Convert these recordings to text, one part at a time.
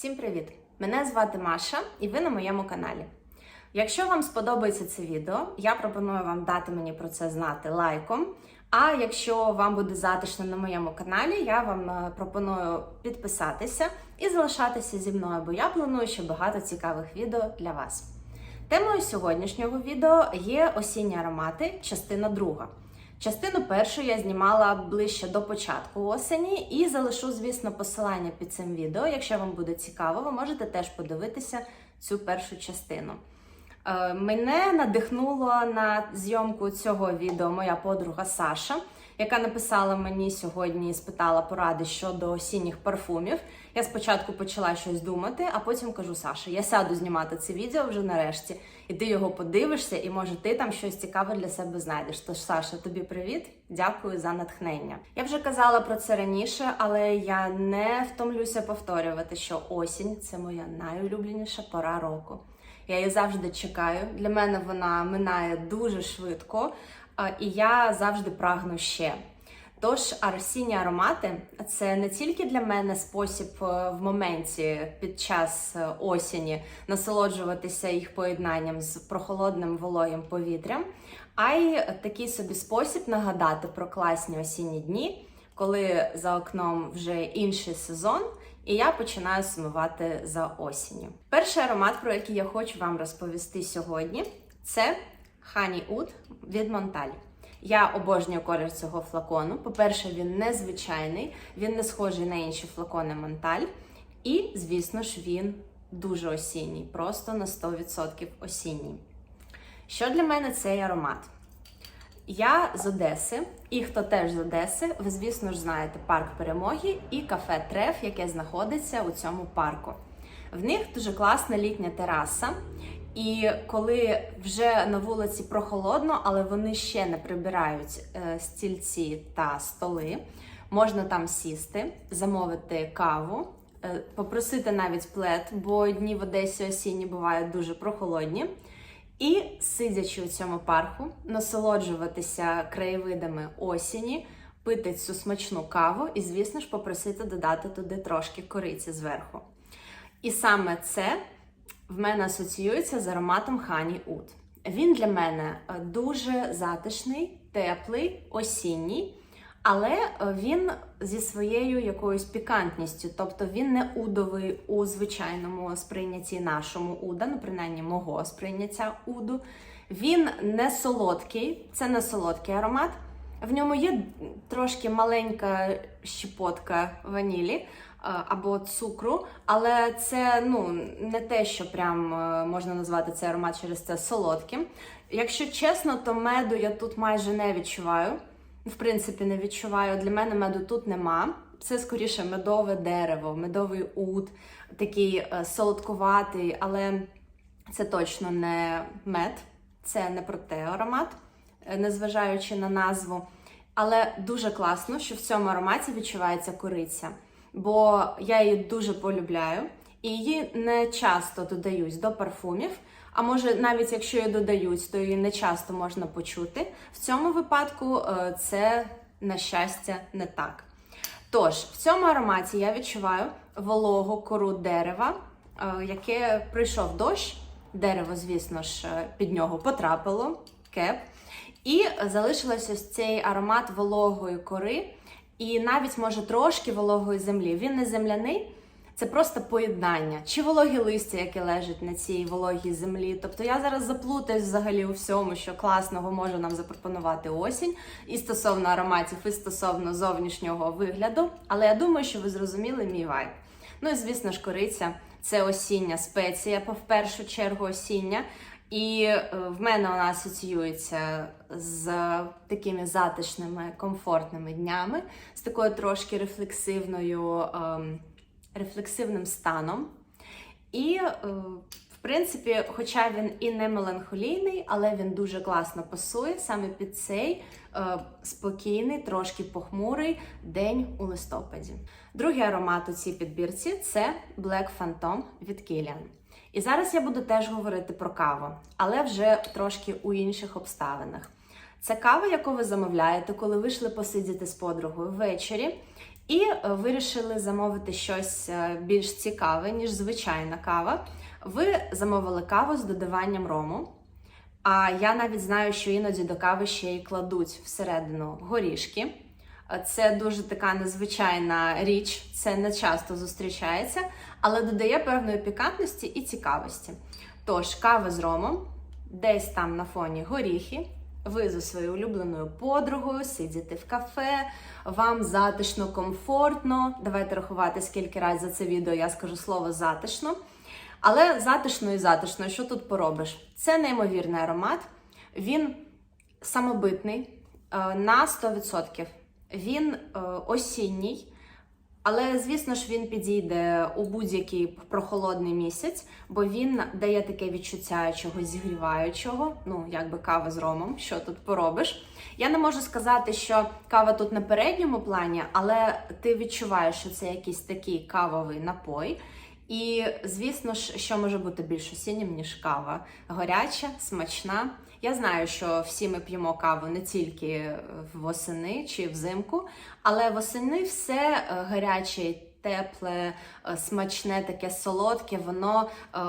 Всім привіт! Мене звати Маша, і ви на моєму каналі. Якщо вам сподобається це відео, я пропоную вам дати мені про це знати лайком. А якщо вам буде затишно на моєму каналі, я вам е, пропоную підписатися і залишатися зі мною, бо я планую ще багато цікавих відео для вас. Темою сьогоднішнього відео є осінні аромати, частина друга. Частину першу я знімала ближче до початку осені і залишу, звісно, посилання під цим відео. Якщо вам буде цікаво, ви можете теж подивитися цю першу частину. Е, Мене надихнуло на зйомку цього відео моя подруга Саша, яка написала мені сьогодні і спитала поради щодо осінніх парфумів. Я спочатку почала щось думати, а потім кажу: Саша, я сяду знімати це відео вже нарешті, і ти його подивишся, і може ти там щось цікаве для себе знайдеш. Тож, Саша, тобі привіт, дякую за натхнення. Я вже казала про це раніше, але я не втомлюся повторювати, що осінь це моя найулюбленіша пора року. Я її завжди чекаю. Для мене вона минає дуже швидко, і я завжди прагну ще. Тож осінні аромати це не тільки для мене спосіб е, в моменті під час е, осені насолоджуватися їх поєднанням з прохолодним вологим повітрям, а й такий собі спосіб нагадати про класні осінні дні, коли за окном вже інший сезон, і я починаю сумувати за осінню. Перший аромат, про який я хочу вам розповісти сьогодні, це Honey Oud від Монталь. Я обожнюю колір цього флакону. По-перше, він незвичайний, він не схожий на інші флакони Монталь. І, звісно ж, він дуже осінній, просто на 100% осінній. Що для мене цей аромат? Я з Одеси, і хто теж з Одеси, ви, звісно ж, знаєте парк перемоги і кафе Треф, яке знаходиться у цьому парку. В них дуже класна літня тераса. І коли вже на вулиці прохолодно, але вони ще не прибирають е, стільці та столи, можна там сісти, замовити каву, е, попросити навіть плед, бо дні в Одесі осінні бувають дуже прохолодні. І сидячи у цьому парку, насолоджуватися краєвидами осені, пити цю смачну каву і, звісно ж, попросити додати туди трошки кориці зверху. І саме це в мене асоціюється з ароматом Honey Oud. Він для мене е, дуже затишний, теплий, осінній, але е, він зі своєю якоюсь пікантністю, тобто він не удовий у звичайному сприйнятті нашому уда, ну принаймні мого сприйняття уду. Він не солодкий, це не солодкий аромат. В ньому є трошки маленька щепотка ванілі або цукру, але це ну не те, що прям е, можна назвати цей аромат через це солодким. Якщо чесно, то меду я тут майже не відчуваю. В принципі, не відчуваю. Для мене меду тут нема. Це скоріше медове дерево, медовий ут, такий е, солодкуватий, але це точно не мед, це не про те аромат, е, незважаючи на назву. Але дуже класно, що в цьому ароматі відчувається кориця бо я її дуже полюбляю, і її не часто додають до парфумів. А може, навіть якщо її додають, то її не часто можна почути. В цьому випадку е, це, на щастя, не так. Тож, в цьому ароматі я відчуваю вологу кору дерева, е, яке прийшов дощ. Дерево, звісно ж, е, під нього потрапило кеп. І залишилося ось цей аромат вологої кори, і навіть може трошки вологої землі. Він не земляний, це просто поєднання. Чи вологі листя, яке лежить на цій вологій землі. Тобто я зараз заплутаюсь взагалі у всьому, що класного може нам запропонувати осінь, і стосовно ароматів, і стосовно зовнішнього вигляду. Але я думаю, що ви зрозуміли мій вайб. Ну і звісно ж, кориця це осіння спеція, по в першу чергу осіння. І е, в мене вона асоціюється з такими затишними, комфортними днями, з такою трошки рефлексивною, ем, рефлексивним станом. І, е, в принципі, хоча він і не меланхолійний, але він дуже класно пасує саме під цей е, спокійний, трошки похмурий день у листопаді. Другий аромат у цій підбірці це Black Phantom від Kilian. І зараз я буду теж говорити про каву, але вже трошки у інших обставинах. Це кава, яку ви замовляєте, коли вийшли посидіти з подругою ввечері, І е, вирішили замовити щось е, більш цікаве, ніж звичайна кава. Ви замовили каву з додаванням рому. А я навіть знаю, що іноді до кави ще й кладуть всередину горішки. Це дуже така незвичайна річ, це не часто зустрічається, але додає певної пікантності і цікавості. Тож, кава з ромом, десь там на фоні горіхи. Ви зі своєю улюбленою подругою сидите в кафе, вам затишно, комфортно. Давайте рахувати, скільки разів за це відео я скажу слово затишно. Але затишно і затишно, що тут поробиш? Це неймовірний аромат. Він самобитний е, на 100%. Він е, осінній, але, звісно ж, він підійде у будь-який прохолодний місяць, бо він дає таке відчуття чогось зігріваючого, ну, якби кава з ромом, що тут поробиш. Я не можу сказати, що кава тут на передньому плані, але ти відчуваєш, що це якийсь такий кавовий напой. І, звісно ж, що може бути більш осіннім, ніж кава. Гаряча, смачна. Я знаю, що всі ми п'ємо каву не тільки восени чи взимку, але восени все е, гаряче, тепле, е, смачне, таке солодке, воно е,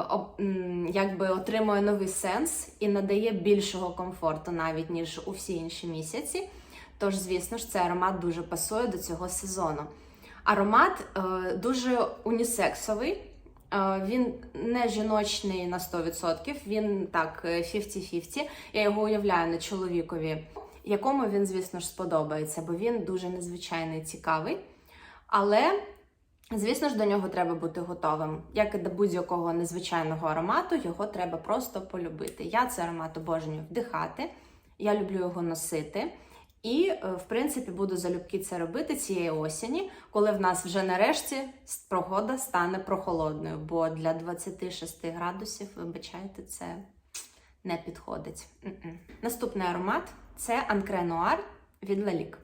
якби отримує новий сенс і надає більшого комфорту навіть ніж у всі інші місяці. Тож, звісно ж, цей аромат дуже пасує до цього сезону. Аромат дуже унісексовий. Е, Він не жіночний на 100%, він так е, 50-50. Я його уявляю на чоловікові, якому він, звісно ж, сподобається, бо він дуже незвичайний, цікавий. Але, звісно ж, до нього треба бути готовим. Як і до будь-якого незвичайного аромату, його треба просто полюбити. Я цей аромат обожнюю вдихати, я люблю його носити. І, е, в принципі, буду залюбки це робити цієї осені, коли в нас вже нарешті погода стане прохолодною, бо для 26 градусів, вибачайте, це не підходить. М-м. Наступний аромат це Анкре Нуар від Лалік.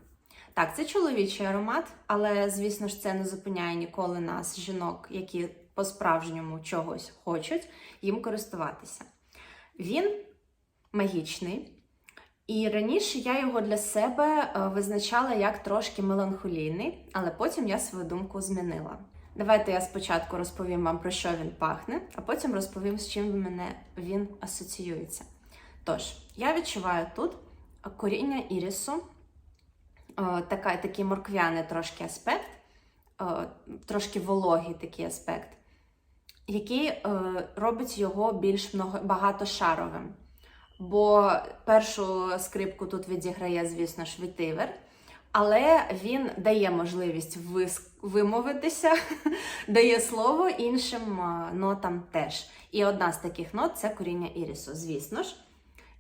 Так, це чоловічий аромат, але, звісно ж, це не зупиняє ніколи нас, жінок, які по-справжньому чогось хочуть їм користуватися. Він магічний. І раніше я його для себе е, визначала як трошки меланхолійний, але потім я свою думку змінила. Давайте я спочатку розповім вам про що він пахне, а потім розповім, з чим в мене він асоціюється. Тож, я відчуваю тут коріння ірісу, е, така, такий морквяний трошки аспект, е, трошки вологий такий аспект, який робить його більш багатошаровим. Бо першу скрипку тут відіграє, звісно ж, вітивер, але він дає можливість вимовитися, дає слово іншим нотам теж. І одна з таких нот це коріння ірісу, звісно ж.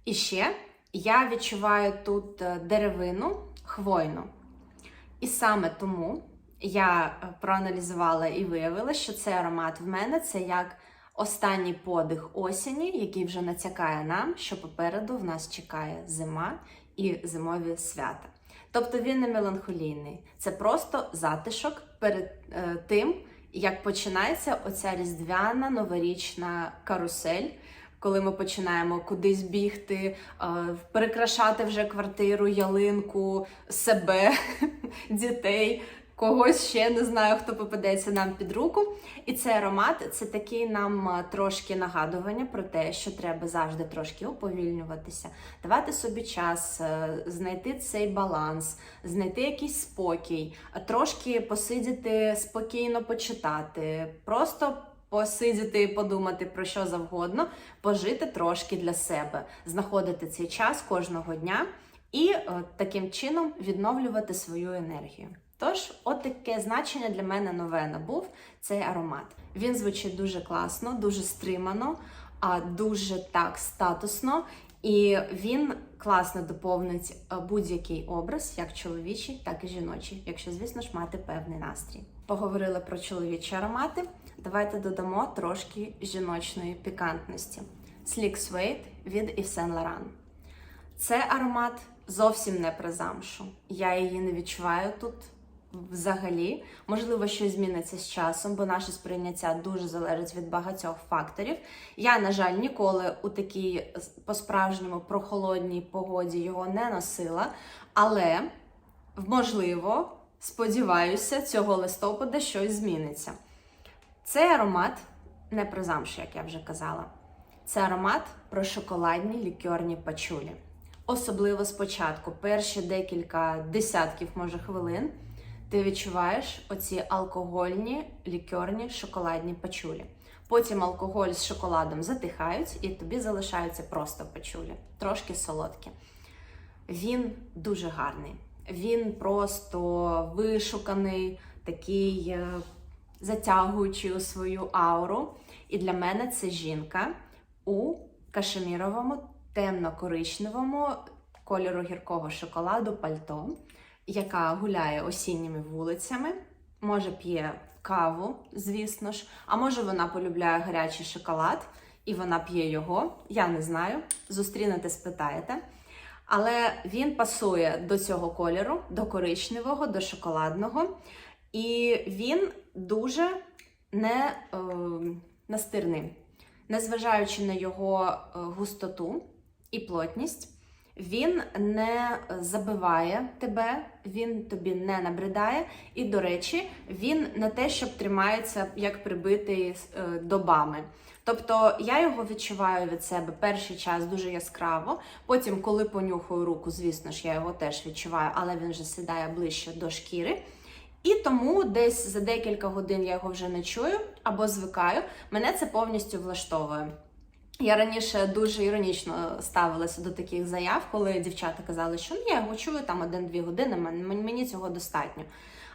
І ще я відчуваю тут е, деревину хвойну. І саме тому я е, проаналізувала і виявила, що цей аромат в мене це як останній подих осені, який вже натякає нам, що попереду в нас чекає зима і зимові свята. Тобто він не меланхолійний, це просто затишок перед е, тим, як починається оця різдвяна новорічна карусель. Коли ми починаємо кудись бігти, е, перекрашати вже квартиру, ялинку, себе, дітей, когось ще не знаю, хто попадеться нам під руку. І цей аромат це такий нам е, трошки нагадування про те, що треба завжди трошки уповільнюватися, давати собі час, е, знайти цей баланс, знайти якийсь спокій, трошки посидіти спокійно почитати, просто. Посидіти і подумати про що завгодно, пожити трошки для себе, знаходити цей час кожного дня і е, таким чином відновлювати свою енергію. Тож, от таке значення для мене нове набув цей аромат. Він звучить дуже класно, дуже стримано, а дуже так статусно. І він класно доповнить е, будь-який образ, як чоловічий, так і жіночий, якщо, звісно ж, мати певний настрій. Поговорили про чоловічі аромати. Давайте додамо трошки жіночної пікантності. Sleek Suede від Yves Saint Laurent. Це аромат зовсім не про замшу. Я її не відчуваю тут взагалі. Можливо, щось зміниться з часом, бо наше сприйняття дуже залежить від багатьох факторів. Я, на жаль, ніколи у такій по-справжньому прохолодній погоді його не носила, але можливо. сподіваюся, цього листопада щось зміниться. Цей аромат не про замш, як я вже казала. Це аромат про шоколадні лікерні пачулі. Особливо спочатку, перші декілька десятків, може, хвилин, ти відчуваєш оці алкогольні лікерні шоколадні пачулі. Потім алкоголь з шоколадом затихають, і тобі залишаються просто пачулі, трошки солодкі. Він дуже гарний. Він просто вишуканий, такий е, затягуючий у свою ауру. І для мене це жінка у кашеміровому темно-коричневому кольору гіркого шоколаду пальто, яка гуляє осінніми вулицями, може п'є каву, звісно ж, а може вона полюбляє гарячий шоколад і вона п'є його. Я не знаю. Зустрінете, спитаєте. Але він пасує до цього кольору, до коричневого, до шоколадного. І він дуже не е, настирний. Незважаючи на його е, густоту і плотність, він не забиває тебе, він тобі не набридає. І, до речі, він не те, щоб тримається як прибитий е, добами. Тобто я його відчуваю від себе перший час дуже яскраво. Потім, коли понюхаю руку, звісно ж, я його теж відчуваю, але він вже сідає ближче до шкіри. І тому десь за декілька годин я його вже не чую або звикаю. Мене це повністю влаштовує. Я раніше дуже іронічно ставилася до таких заяв, коли дівчата казали, що ну, я його чую там один-дві години, мен- мені цього достатньо.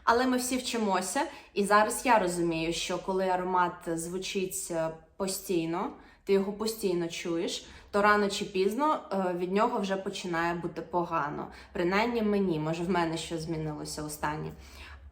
Але ми всі вчимося, і зараз я розумію, що коли аромат звучить е, постійно, ти його постійно чуєш, то рано чи пізно е, від нього вже починає бути погано. Принаймні мені, може, в мене щось змінилося останнє.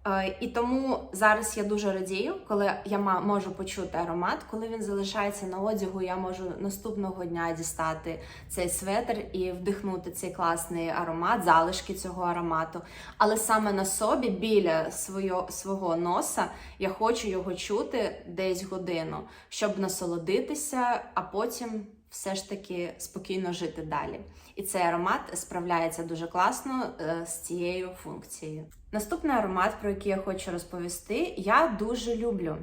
Е, І тому зараз я дуже радію, коли я можу почути аромат, коли він залишається на одягу, я можу наступного дня дістати цей светр і вдихнути цей класний аромат, залишки цього аромату. Але саме на собі, біля свого, свого носа, я хочу його чути десь годину, щоб насолодитися, а потім все ж таки спокійно жити далі. І цей аромат справляється дуже класно е, з цією функцією. Наступний аромат, про який я хочу розповісти, я дуже люблю.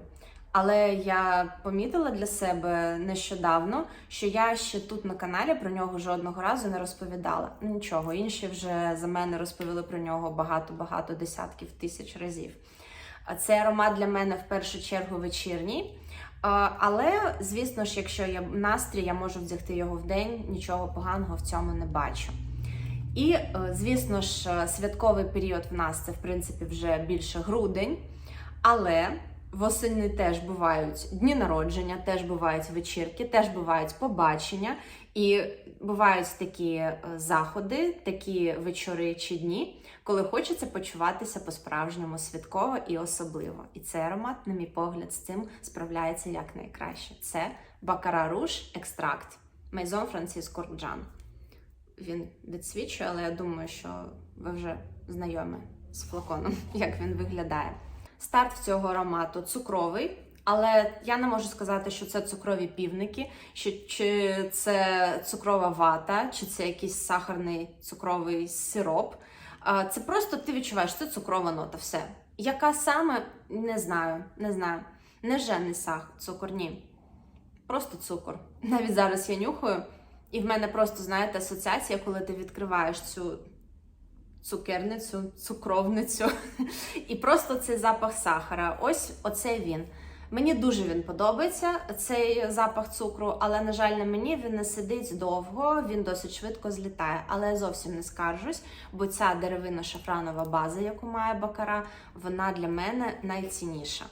Але я помітила для себе нещодавно, що я ще тут на каналі про нього жодного разу не розповідала. Нічого, інші вже за мене розповіли про нього багато-багато десятків тисяч разів. А Цей аромат для мене в першу чергу вечірній. А, Але, звісно ж, якщо є настрій, я можу вдягти його в день, нічого поганого в цьому не бачу. І, е, звісно ж, е, святковий період в нас це, в принципі, вже більше грудень, але восени теж бувають дні народження, теж бувають вечірки, теж бувають побачення, і бувають такі е, заходи, такі вечори чи дні, коли хочеться почуватися по-справжньому святково і особливо. І цей аромат, на мій погляд, з цим справляється якнайкраще. Це Бакара Руж Екстракт Maison Francis Corjan. Він відсвічує, але я думаю, що ви вже знайомі з флаконом, як він виглядає. Старт в цього аромату цукровий, але я не можу сказати, що це цукрові півники, що чи це цукрова вата, чи це якийсь сахарний цукровий сироп. Це просто ти відчуваєш, це цукрова нота, все. Яка саме, не знаю, не знаю. Не женний сах, цукор, ні. Просто цукор. Навіть зараз я нюхаю, і в мене просто, знаєте, асоціація, коли ти відкриваєш цю цукерницю, цукровницю, і просто цей запах сахара. Ось оце він. Мені дуже він подобається, цей запах цукру, але, на жаль, на мені він не сидить довго, він досить швидко злітає. Але я зовсім не скаржусь, бо ця деревина шафранова база, яку має бакара, вона для мене найцінніша.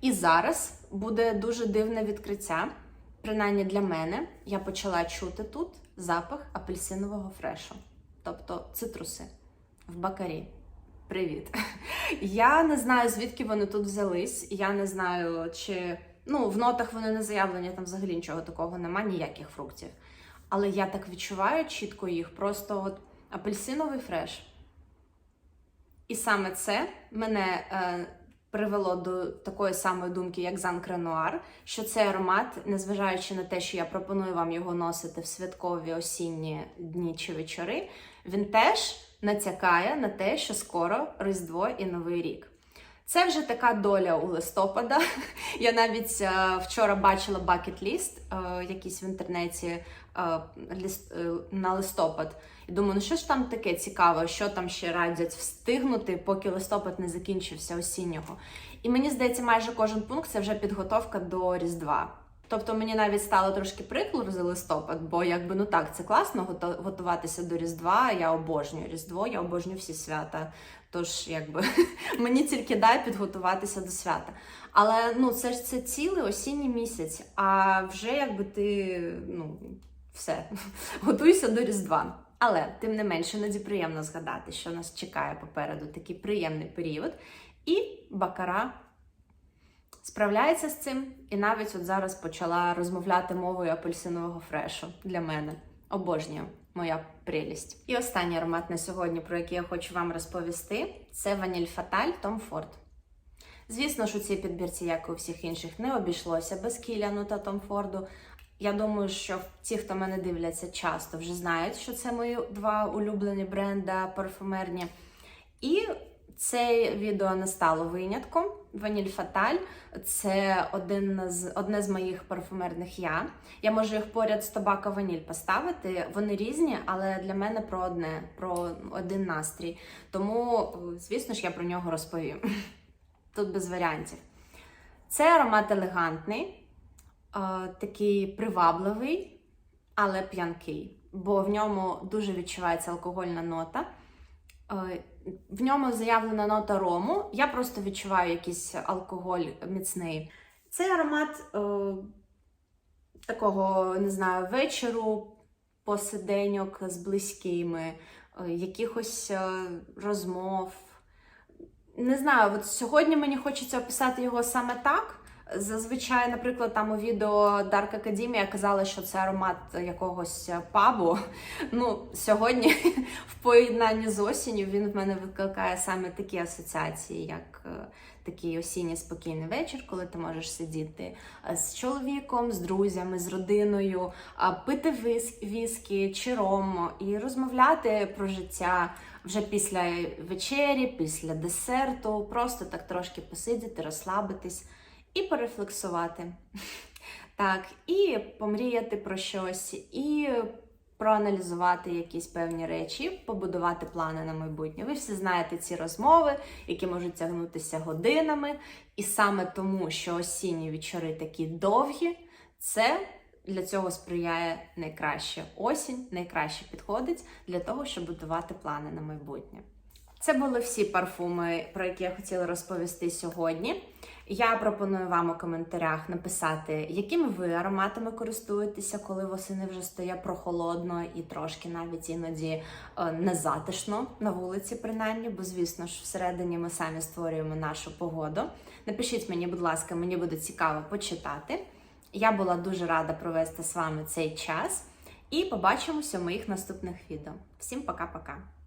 І зараз буде дуже дивне відкриття. Принаймні для мене я почала чути тут запах апельсинового фрешу, тобто цитруси в бакарі. Привіт! Я не знаю, звідки вони тут взялись. Я не знаю, чи ну в нотах вони не заявлені, там взагалі нічого такого немає, ніяких фруктів. Але я так відчуваю чітко їх, просто от апельсиновий фреш. І саме це мене е, привело до такої самої думки, як Зан Кренуар, що цей аромат, незважаючи на те, що я пропоную вам його носити в святкові осінні дні чи вечори, він теж натякає на те, що скоро Різдво і Новий рік. Це вже така доля у листопада. Я навіть е, вчора бачила бакет-ліст якийсь в інтернеті е, е, на листопад. І думаю, ну що ж там таке цікаве, що там ще радять встигнути, поки листопад не закінчився осіннього. І мені здається, майже кожен пункт це вже підготовка до Різдва. Тобто мені навіть стало трошки прикро за листопад, бо якби ну так, це класно готуватися до Різдва. Я обожнюю Різдво, я обожнюю всі свята. Тож, якби мені тільки дай підготуватися до свята. Але ну це ж це цілий осінній місяць, а вже якби ти ну все готуйся до Різдва. Але тим не менше, іноді приємно згадати, що нас чекає попереду такий приємний період. І бакара справляється з цим, і навіть от зараз почала розмовляти мовою апельсинового фрешу для мене. Обожнюю, моя прелість. І останній аромат на сьогодні, про який я хочу вам розповісти, це ваніль Фаталь Tom Ford. Звісно ж, у цій підбірці, як і у всіх інших, не обійшлося без Кіляну та Том Форду. Я думаю, що ті, хто мене дивляться часто, вже знають, що це мої два улюблені бренда парфумерні. І це відео не стало винятком. Ваніль Фаталь це один з одне з моїх парфумерних я. Я можу їх поряд з Тобако Ваніль поставити. Вони різні, але для мене про одне, про один настрій. Тому, звісно ж, я про нього розповім. Тут без варіантів. Це аромат елегантний, е, такий привабливий, але п'янкий, бо в ньому дуже відчувається алкогольна нота. В ньому заявлена нота рому. Я просто відчуваю якийсь алкоголь міцний. Цей аромат е, такого, не знаю, вечору, посиденьок з близькими, е, якихось е, розмов. Не знаю, от сьогодні мені хочеться описати його саме так. Зазвичай, наприклад, там у відео Dark Academia казала, що це аромат якогось пабу. Ну, сьогодні в поєднанні з осінню він в мене викликає саме такі асоціації, як е, такий осінній спокійний вечір, коли ти можеш сидіти е, з чоловіком, з друзями, з родиною, пити вис- віскі чи ром і розмовляти про життя вже після вечері, після десерту, просто так трошки посидіти, розслабитись і порефлексувати. Так, і помріяти про щось, і проаналізувати якісь певні речі, побудувати плани на майбутнє. Ви всі знаєте ці розмови, які можуть тягнутися годинами. І саме тому, що осінні вечори такі довгі, це для цього сприяє найкраще. Осінь найкраще підходить для того, щоб будувати плани на майбутнє. Це були всі парфуми, про які я хотіла розповісти сьогодні. Я пропоную вам у коментарях написати, якими ви ароматами користуєтеся, коли восени вже стає прохолодно і трошки навіть іноді е, незатишно на вулиці, принаймні, бо звісно ж, всередині ми самі створюємо нашу погоду. Напишіть мені, будь ласка, мені буде цікаво почитати. Я була дуже рада провести з вами цей час і побачимося в моїх наступних відео. Всім пока-пока!